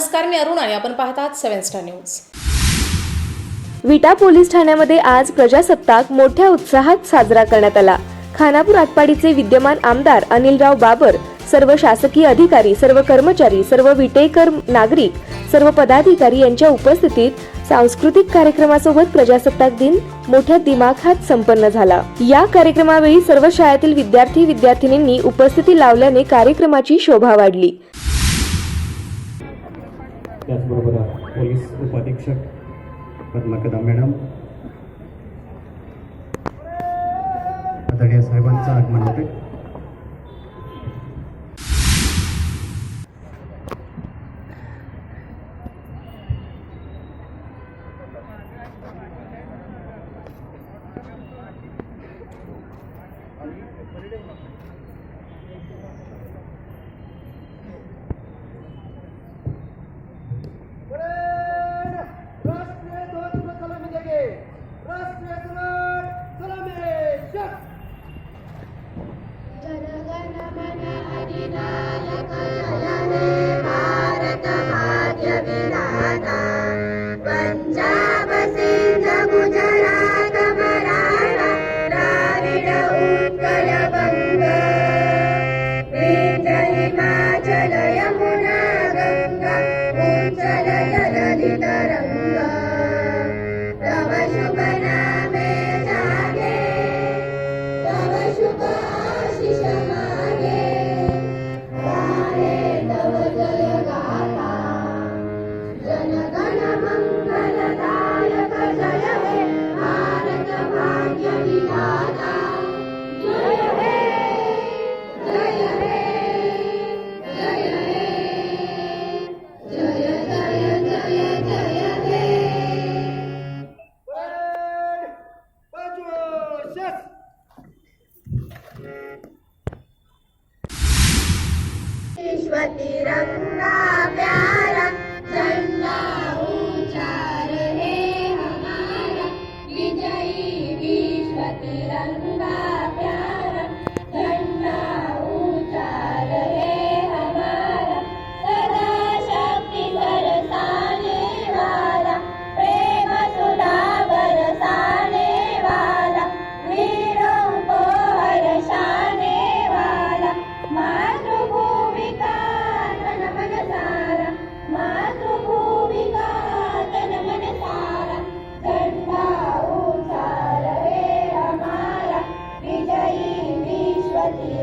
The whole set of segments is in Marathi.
नमस्कार मी अरुण आणि आपण पाहतात seven star news. Vita police ठाण्यामध्ये आज प्रजासत्ताक मोठ्या उत्साहात साजरा करण्यात आला. खानापूर आटपाडीचे विद्यमान आमदार अनिलराव बाबर सर्व शासकीय अधिकारी सर्व कर्मचारी सर्व विटेकर नागरिक सर्व पदाधिकारी यांच्या उपस्थितीत सांस्कृतिक कार्यक्रमासोबत प्रजासत्ताक दिन मोठ्या दिमाखात संपन्न झाला. या कार्यक्रमावेळी सर्व शाळेतील विद्यार्थी विद्यार्थिनींनी उपस्थिती लावल्याने कार्यक्रमाची शोभा वाढली. त्याचबरोबर पोलीस उपाधीक्षक पद्मा कदम मॅडम. साहेबांचं आगमन होते. तिरङ्गा प्यार Lord.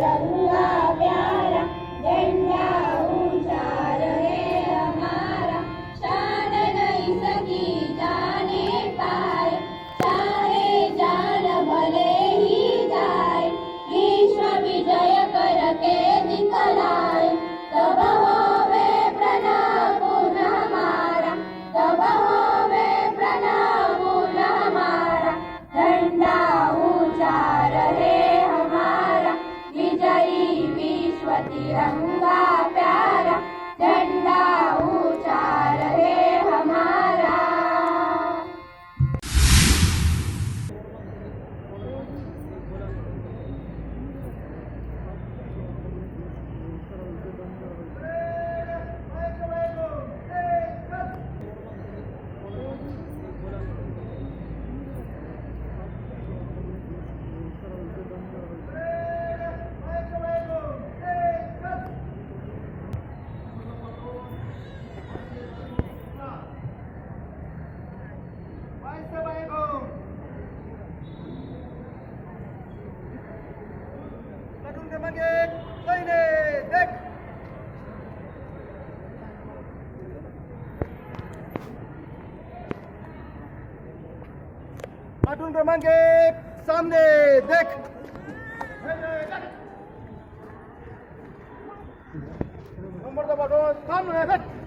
Yeah. क्रमांक एक सामने देख. Number